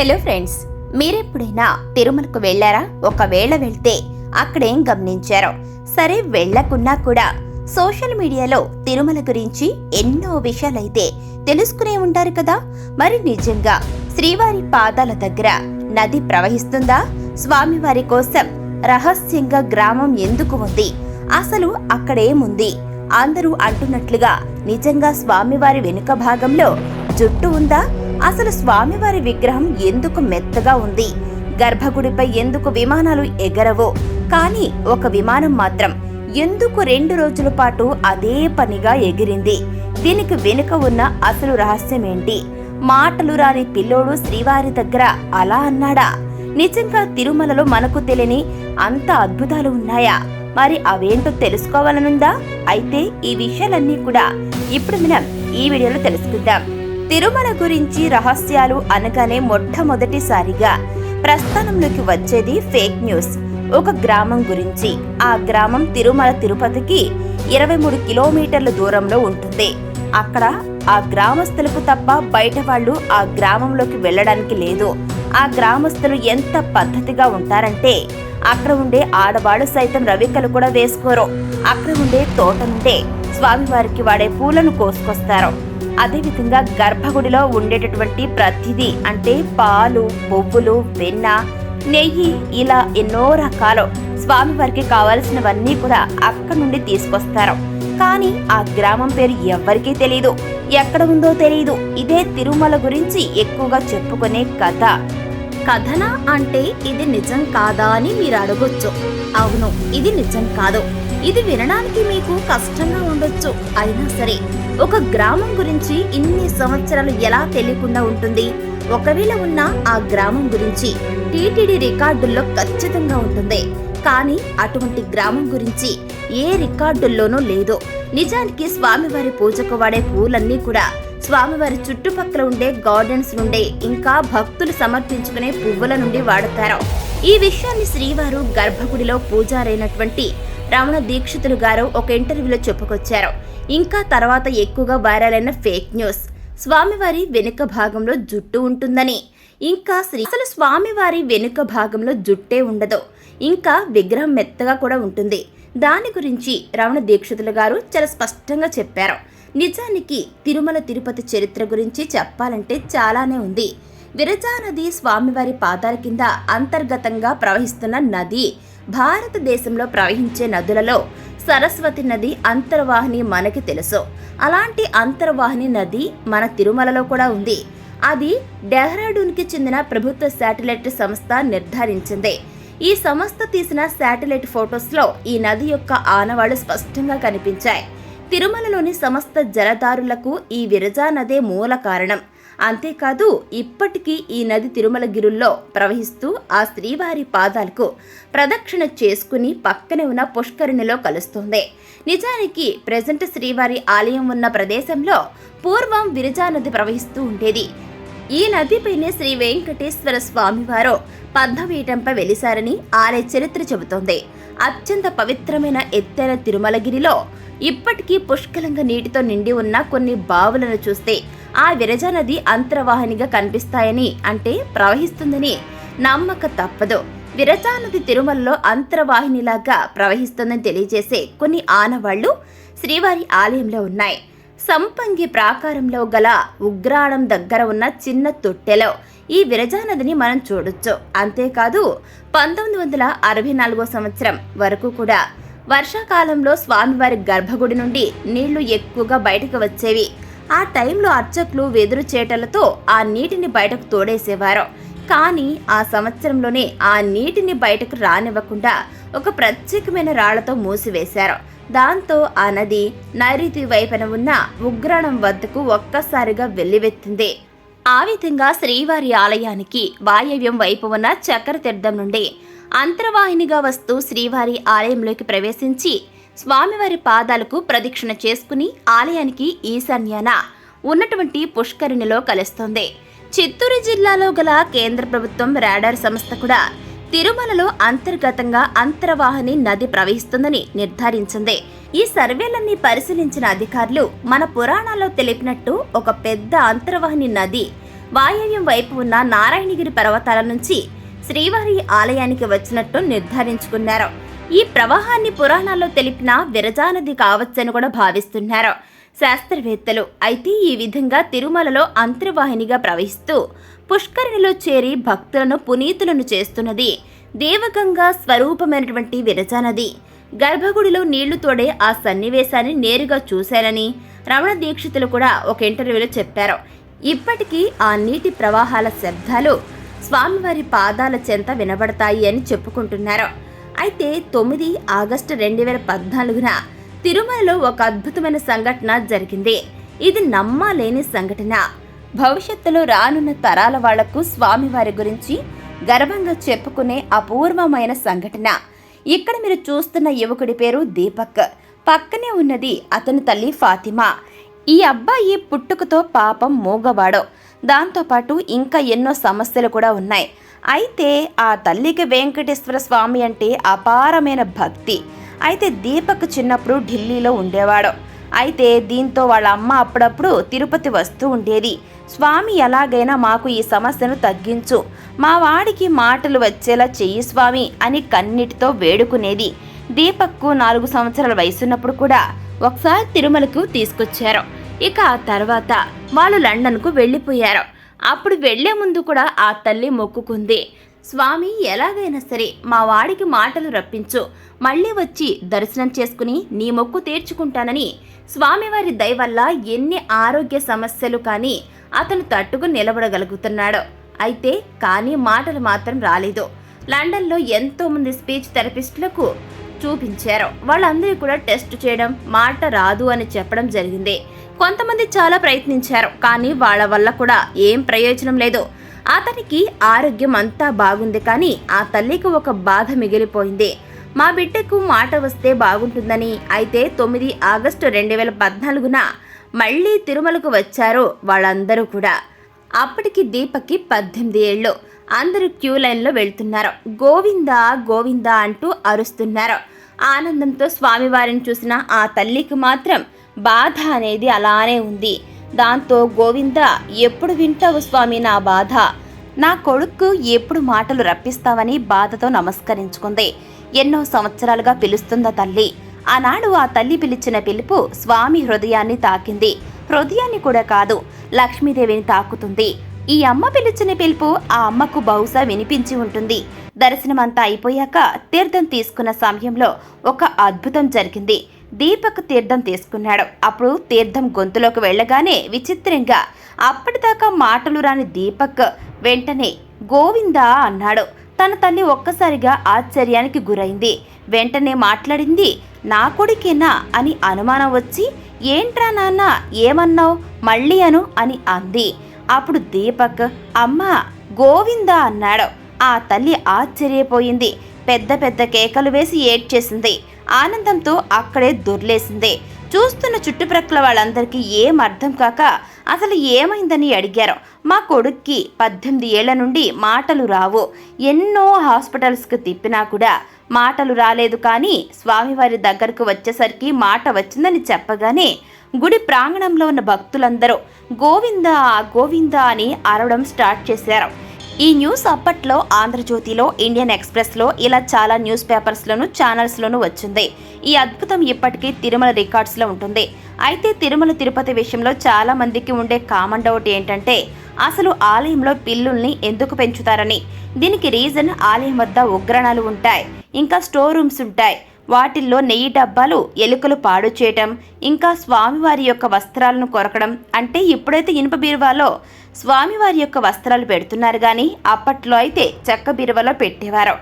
Hello friends మీరెప్పుడైనా తిరుమలకు వెళ్ళారా? ఒకవేళ వెళ్తే అక్కడేం గమనించారో? సరే వెళ్ళకున్నా కూడా సోషల్ మీడియాలో తిరుమల గురించి ఎన్నో విషయాలైతే తెలుసుకునే ఉంటారు కదా? మరి నిజంగా శ్రీవారి పాదాల దగ్గర నది ప్రవహిస్తుందా? స్వామివారి కోసం రహస్యంగా గ్రామం ఎందుకు ఉంది? అసలు అక్కడేముంది? అందరూ అంటున్నట్లుగా నిజంగా స్వామివారి వెనుక భాగంలో జుట్టు ఉందా? అసలు స్వామివారి విగ్రహం ఎందుకు మెత్తగా ఉంది? గర్భగుడిపై ఎందుకు విమానాలు ఎగరవో? కానీ ఒక విమానం మాత్రం ఎందుకు రెండు రోజుల పాటు అదే పనిగా ఎగిరింది? దీనికి వెనుక ఉన్న అసలు రహస్యం ఏంటి? మాటలు రాని పిల్లోడు శ్రీవారి దగ్గర అలా అన్నాడా? నిజంగా తిరుమలలో మనకు తెలియని అంత అద్భుతాలు ఉన్నాయా? మరి అవేంటో తెలుసుకోవాలనుందా? అయితే ఈ విషయాలన్నీ కూడా ఇప్పుడు మనం ఈ వీడియోలో తెలుసుకుందాం. తిరుమల గురించి రహస్యాలు అనగానే మొట్టమొదటిసారిగా ప్రస్థానంలోకి వచ్చేది ఫేక్ న్యూస్. ఒక గ్రామం గురించి. ఆ గ్రామం తిరుమల తిరుపతికి ఇరవై మూడు కిలోమీటర్ల దూరంలో ఉంటుంది. అక్కడ ఆ గ్రామస్తులకు తప్ప బయట వాళ్ళు ఆ గ్రామంలోకి వెళ్ళడానికి లేదు. ఆ గ్రామస్తులు ఎంత పద్ధతిగా ఉంటారంటే అక్కడ ఉండే ఆడవాళ్ళు సైతం రవికలు కూడా వేసుకోరు. అక్కడ ఉండే తోట నుండే స్వామివారికి వాడే పూలను కోసుకొస్తారు. అదేవిధంగా గర్భగుడిలో ఉండేటటువంటి ప్రతిదీ అంటే పాలు పువ్వులు వెన్న నెయ్యి ఇలా ఎన్నో రకాలు స్వామివారికి కావలసినవన్నీ కూడా అక్కడ నుండి తీసుకొస్తారు. కానీ ఆ గ్రామం పేరు ఎవ్వరికీ తెలియదు ఎక్కడ ఉందో తెలియదు ఇదే తిరుమల గురించి ఎక్కువగా చెప్పుకునే కథ. కథన అంటే ఇది నిజం కాదా అని మీరు అడగొచ్చు. అవును ఇది నిజం కాదు. ఇది వినడానికి మీకు కష్టంగా ఉండొచ్చు. అయినా సరే ఒక గ్రామం గురించి ఇన్ని సంవత్సరాలు ఎలా తెలియకుండా ఉంటుంది? ఒకవేళ ఉన్న ఆ గ్రామం గురించి టీటీడీ రికార్డుల్లో ఖచ్చితంగా ఉంటుంది. కానీ అటువంటి గ్రామం గురించి ఏ రికార్డుల్లోనూ లేదు. నిజానికి స్వామివారి పూజకు వాడే పూలన్నీ కూడా స్వామివారి చుట్టుపక్కల ఉండే గార్డెన్స్ నుండే ఇంకా భక్తులు సమర్పించుకునే పువ్వుల నుండి వాడతారు. ఈ విషయాన్ని శ్రీవారు గర్భగుడిలో పూజారైనటువంటి రమణ దీక్షితులు గారు ఒక ఇంటర్వ్యూలో చెప్పుకొచ్చారు. ఇంకా తర్వాత ఎక్కువగా వైరల్ ఫేక్ న్యూస్ స్వామివారి వెనుక భాగంలో జుట్టు ఉంటుందని. ఇంకా శ్రీ అసలు స్వామివారి వెనుక భాగంలో జుట్టే ఉండదు. ఇంకా విగ్రహం మెత్తగా కూడా ఉంటుంది. దాని గురించి రమణ దీక్షితులు గారు చాలా స్పష్టంగా చెప్పారు. నిజానికి తిరుమల తిరుపతి చరిత్ర గురించి చెప్పాలంటే చాలానే ఉంది. విరజా నది స్వామివారి పాదాల కింద అంతర్గతంగా ప్రవహిస్తున్న నది భారతదేశంలో ప్రవహించే నదులలో సరస్వతి నది అంతర్వాహిని మనకి తెలుసు. అలాంటి అంతర్వాహిని నది మన తిరుమలలో కూడా ఉంది. అది డెహ్రాడూన్కి చెందిన ప్రభుత్వ శాటిలైట్ సంస్థ నిర్ధారించింది. ఈ సంస్థ తీసిన శాటిలైట్ ఫొటోస్లో ఈ నది యొక్క ఆనవాళ్ళు స్పష్టంగా కనిపించాయి. తిరుమలలోని సమస్త జలదారులకు ఈ విరజా నదే మూల కారణం. అంతేకాదు ఇప్పటికీ ఈ నది తిరుమల గిరుల్లో ప్రవహిస్తూ ఆ శ్రీవారి పాదాలకు ప్రదక్షిణ చేసుకుని పక్కనే ఉన్న పుష్కరిణిలో కలుస్తుంది. నిజానికి ప్రజెంట్ శ్రీవారి ఆలయం ఉన్న ప్రదేశంలో పూర్వం విరజా నది ప్రవహిస్తూ ఉండేది. ఈ నదిపైనే శ్రీ వెంకటేశ్వర స్వామివారు పద్మపీఠంపై వెలిశారని ఆలయ చరిత్ర చెబుతోంది. అత్యంత పవిత్రమైన ఎత్తైన తిరుమలగిరిలో ఇప్పటికీ పుష్కలంగా నీటితో నిండి ఉన్న కొన్ని బావులను చూస్తే ఆ విరజ నది అంతర్వాహినిగా కనిపిస్తాయని అంటే ప్రవహిస్తుందని నమ్మక తప్పదు. విరజా నది తిరుమలలో అంతర్వాహినిలాగా ప్రవహిస్తుందని తెలియజేసే కొన్ని ఆనవాళ్ళు శ్రీవారి ఆలయంలో ఉన్నాయి. సంపంగి ప్రాకారంలో గల ఉగ్రాణం దగ్గర ఉన్న చిన్న తొట్టెలో ఈ విరజా నదిని మనం చూడొచ్చు. అంతేకాదు పంతొమ్మిది వందల అరవై నాలుగో సంవత్సరం వరకు కూడా వర్షాకాలంలో స్వామివారి గర్భగుడి నుండి నీళ్ళు ఎక్కువగా బయటకు వచ్చేవి. ఆ టైంలో అర్చకులు వెదురు చేటలతో ఆ నీటిని బయటకు తోడేసేవారు. కానీ ఆ సంవత్సరంలోనే ఆ నీటిని బయటకు రానివ్వకుండా ఒక ప్రత్యేకమైన రాళ్ళతో మూసివేశారు. దాంతో ఆ నది నైరుతి వైపున ఉన్న ఉగ్రాణం వద్దకు ఒక్కసారిగా వెల్లివెత్తింది. ఆ విధంగా శ్రీవారి ఆలయానికి వాయవ్యం వైపు ఉన్న చక్ర తీర్థం నుండి అంతర్వాహినిగా వస్తూ శ్రీవారి ఆలయంలోకి ప్రవేశించి స్వామివారి పాదాలకు ప్రదక్షిణ చేసుకుని ఆలయానికి ఈశాన్యాన ఉన్నటువంటి పుష్కరిణిలో కలుస్తుంది. చిత్తూరు జిల్లాలో గల కేంద్ర ప్రభుత్వం రాడార్ సంస్థ కూడా తిరుమలలో అంతర్గతంగా అంతర్వాహిని నది ప్రవహిస్తుందని నిర్ధారించింది. ఈ సర్వేలన్నీ పరిశీలించిన అధికారులు మన పురాణాల్లో తెలిపినట్టు ఒక పెద్ద అంతర్వాహిని నది వాయవ్యం వైపు ఉన్న నారాయణగిరి పర్వతాల నుంచి శ్రీవారి ఆలయానికి వచ్చినట్టు నిర్ధారించుకున్నారు. ఈ ప్రవాహాన్ని పురాణాల్లో తెలిపిన విరజానది కావచ్చని కూడా భావిస్తున్నారు. శాస్త్రవేత్తలు అయితే ఈ విధంగా తిరుమలలో అంతర్వాహినిగా ప్రవహిస్తూ పుష్కరిణిలో చేరి భక్తులను పునీతులను చేస్తున్నది దేవగంగా స్వరూపమైనటువంటి విరజానది. గర్భగుడిలో నీళ్ళు తోడే ఆ సన్నివేశాన్ని నేరుగా చూశానని రమణ దీక్షితులు కూడా ఒక ఇంటర్వ్యూలో చెప్పారు. ఇప్పటికీ ఆ నీటి ప్రవాహాల శబ్దాలు స్వామివారి పాదాల చెంత వినబడతాయి అని చెప్పుకుంటున్నారు. అయితే తొమ్మిది ఆగస్టు రెండు వేల పద్నాలుగున తిరుమలలో ఒక అద్భుతమైన సంఘటన జరిగింది. ఇది నమ్మలేని సంఘటన. భవిష్యత్తులో రానున్న తరాల వాళ్ళకు స్వామివారి గురించి గర్వంగా చెప్పుకునే అపూర్వమైన సంఘటన. ఇక్కడ మీరు చూస్తున్న యువకుడి పేరు దీపక్. పక్కనే ఉన్నది అతని తల్లి ఫాతిమా. ఈ అబ్బాయి పుట్టుకతో పాపం మూగవాడో. దాంతోపాటు ఇంకా ఎన్నో సమస్యలు కూడా ఉన్నాయి. అయితే ఆ తల్లికి వెంకటేశ్వర స్వామి అంటే అపారమైన భక్తి. అయితే దీపక్ చిన్నప్పుడు ఢిల్లీలో ఉండేవాడు. అయితే దీంతో వాళ్ళ అమ్మ అప్పుడప్పుడు తిరుపతి వస్తూ ఉండేది. స్వామి ఎలాగైనా మాకు ఈ సమస్యను తగ్గించు. మా వాడికి మాటలు వచ్చేలా చెయ్యి స్వామి అని కన్నిటితో వేడుకునేది. దీపక్కు నాలుగు సంవత్సరాల వయసున్నప్పుడు కూడా ఒకసారి తిరుమలకు తీసుకొచ్చారు. ఇక ఆ తర్వాత వాళ్ళు లండన్కు వెళ్ళిపోయారు. అప్పుడు వెళ్ళే ముందు కూడా ఆ తల్లి మొక్కుకుంది. స్వామి ఎలాగైనా సరే మా వాడికి మాటలు రప్పించు. మళ్ళీ వచ్చి దర్శనం చేసుకుని నీ మొక్కు తీర్చుకుంటానని. స్వామివారి దయ వల్ల ఎన్ని ఆరోగ్య సమస్యలు కానీ అతను తట్టుకు నిలబడగలుగుతున్నాడు. అయితే కానీ మాటలు మాత్రం రాలేదు. లండన్లో ఎంతోమంది స్పీచ్ థెరపిస్టులకు చూపించారు. వాళ్ళందరూ కూడా టెస్ట్ చేయడం మాట రాదు అని చెప్పడం జరిగింది. కొంతమంది చాలా ప్రయత్నించారు కానీ వాళ్ళ వల్ల కూడా ఏం ప్రయోజనం లేదు. అతనికి ఆరోగ్యం అంతా బాగుంది కానీ ఆ తల్లికి ఒక బాధ మిగిలిపోయింది. మా బిడ్డకు మాట వస్తే బాగుంటుందని అయితే తొమ్మిది ఆగస్టు రెండు వేల పద్నాలుగున మళ్ళీ తిరుమలకు వచ్చారు వాళ్ళందరూ కూడా. అప్పటికి దీపకి పద్దెనిమిది ఏళ్ళు. అందరూ క్యూ లైన్లో వెళ్తున్నారు. గోవిందా గోవిందా అంటూ అరుస్తున్నారు. ఆనందంతో స్వామివారిని చూసిన ఆ తల్లికి మాత్రం బాధ అనేది అలానే ఉంది. దాంతో గోవింద ఎప్పుడు వింటావు స్వామి నా బాధ? నా కొడుకు ఎప్పుడు మాటలు రప్పిస్తావని బాధతో నమస్కరించుకుంది. ఎన్నో సంవత్సరాలుగా పిలుస్తుందా తల్లి. ఆనాడు ఆ తల్లి పిలిచిన పిలుపు స్వామి హృదయాన్ని తాకింది. హృదయాన్ని కూడా కాదు లక్ష్మీదేవిని తాకుతుంది. ఈ అమ్మ పిలిచిన పిలుపు ఆ అమ్మకు బహుశా వినిపించి ఉంటుంది. దర్శనమంతా అయిపోయాక తీర్థం తీసుకున్న సమయంలో ఒక అద్భుతం జరిగింది. దీపక్ తీర్థం తీసుకున్నాడు. అప్పుడు తీర్థం గొంతులోకి వెళ్ళగానే విచిత్రంగా అప్పటిదాకా మాటలు రాని దీపక్ వెంటనే గోవిందా అన్నాడు. తన తల్లి ఒక్కసారిగా ఆశ్చర్యానికి గురైంది. వెంటనే మాట్లాడింది నా కొడుకేనా? అని అనుమానం వచ్చి ఏంట్రా నాన్న ఏమన్నావు? మళ్ళీ అను అని అంది. అప్పుడు దీపక్ అమ్మా గోవిందా అన్నాడు. ఆ తల్లి ఆశ్చర్యపోయింది. పెద్ద పెద్ద కేకలు వేసి ఏడ్చేసింది. ఆనందంతో అక్కడే దొర్లేసింది. చూస్తున్న చుట్టుప్రక్కల వాళ్ళందరికీ ఏం అర్థం కాక అసలు ఏమైందని అడిగారు. మా కొడుక్కి పద్దెనిమిది ఏళ్ళ నుండి మాటలు రావు. ఎన్నో హాస్పిటల్స్కి తిప్పినా కూడా మాటలు రాలేదు కానీ స్వామివారి దగ్గరకు వచ్చేసరికి మాట వచ్చిందని చెప్పగానే గుడి ప్రాంగణంలో ఉన్న భక్తులందరూ గోవిందా గోవిందా అని అరవడం స్టార్ట్ చేశారు. ఈ న్యూస్ అప్పట్లో ఆంధ్రజ్యోతిలో ఇండియన్ ఎక్స్ప్రెస్లో ఇలా చాలా న్యూస్ పేపర్స్లోను ఛానల్స్లోనూ వచ్చింది. ఈ అద్భుతం ఇప్పటికీ తిరుమల రికార్డ్స్లో ఉంటుంది. అయితే తిరుమల తిరుపతి విషయంలో చాలా మందికి ఉండే కామన్ డౌట్ ఏంటంటే అసలు ఆలయంలో పిల్లుల్ని ఎందుకు పెంచుతారని? దీనికి రీజన్ ఆలయం వద్ద ఉగ్రణాలు ఉంటాయి. ఇంకా స్టోర్ రూమ్స్ ఉంటాయి. వాటిల్లో నెయ్యి డబ్బాలు ఎలుకలు పాడు చేయటం ఇంకా స్వామివారి యొక్క వస్త్రాలను కొరకడం. అంటే ఇప్పుడైతే ఇనుప బీరువాలో స్వామివారి యొక్క వస్త్రాలు పెడుతున్నారు కానీ అప్పట్లో అయితే చెక్క బీరువాలో పెట్టేవారు.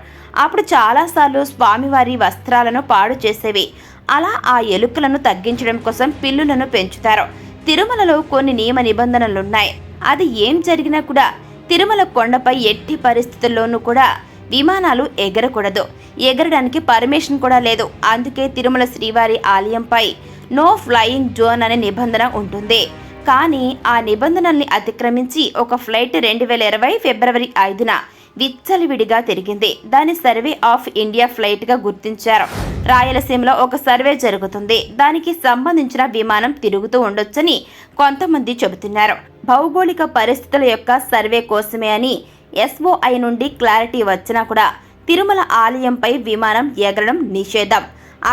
అప్పుడు చాలాసార్లు స్వామివారి వస్త్రాలను పాడు చేసేవి. అలా ఆ ఎలుకలను తగ్గించడం కోసం పిల్లులను పెంచుతారు. తిరుమలలో కొన్ని నియమ నిబంధనలున్నాయి అది ఏం జరిగినా కూడా తిరుమల కొండపై ఎట్టి పరిస్థితుల్లోనూ కూడా విమానాలు ఎగరకూడదు. ఎగరడానికి పర్మిషన్ కూడా లేదు. అందుకే తిరుమల శ్రీవారి ఆలయంపై నో ఫ్లయింగ్ జోన్ అనే నిబంధన ఉంటుంది. కానీ ఆ నిబంధనల్ని అతిక్రమించి ఒక ఫ్లైట్ రెండు వేల ఇరవై ఫిబ్రవరి ఐదున విచ్చలవిడిగా తిరిగింది. దాని సర్వే ఆఫ్ ఇండియా ఫ్లైట్గా గుర్తించారు. రాయలసీమలో ఒక సర్వే జరుగుతుంది. దానికి సంబంధించిన విమానం తిరుగుతూ ఉండొచ్చని కొంతమంది చెబుతున్నారు. భౌగోళిక పరిస్థితుల యొక్క సర్వే కోసమే అని ఎస్ఓఐ నుండి క్లారిటీ వచ్చినా కూడా తిరుమల ఆలయంపై విమానం ఎగరడం నిషేధం.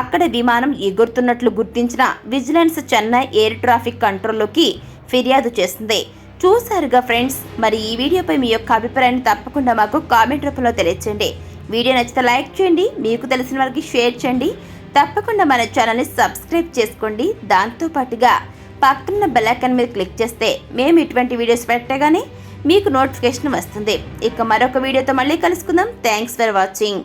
అక్కడ విమానం ఎగురుతున్నట్లు గుర్తించిన విజిలెన్స్ చెన్నై ఎయిర్ ట్రాఫిక్ కంట్రోల్లోకి ఫిర్యాదు చేసింది. చూసారుగా ఫ్రెండ్స్ మరి ఈ వీడియోపై మీ యొక్క అభిప్రాయాన్ని తప్పకుండా మాకు కామెంట్ రూపంలో తెలియచేయండి. వీడియో నచ్చితే లైక్ చేయండి మీకు తెలిసిన వారికి షేర్ చేయండి. తప్పకుండా మన ఛానల్ని సబ్స్క్రైబ్ చేసుకోండి. దాంతో పాటుగా పక్కన బెల్ ఐకాన్ మీద క్లిక్ చేస్తే మేము ఇటువంటి వీడియోస్ పెట్టగానే మీకు నోటిఫికేషన్ వస్తుంది. ఇక మరొక వీడియోతో మళ్ళీ కలుసుకుందాం. Thanks for watching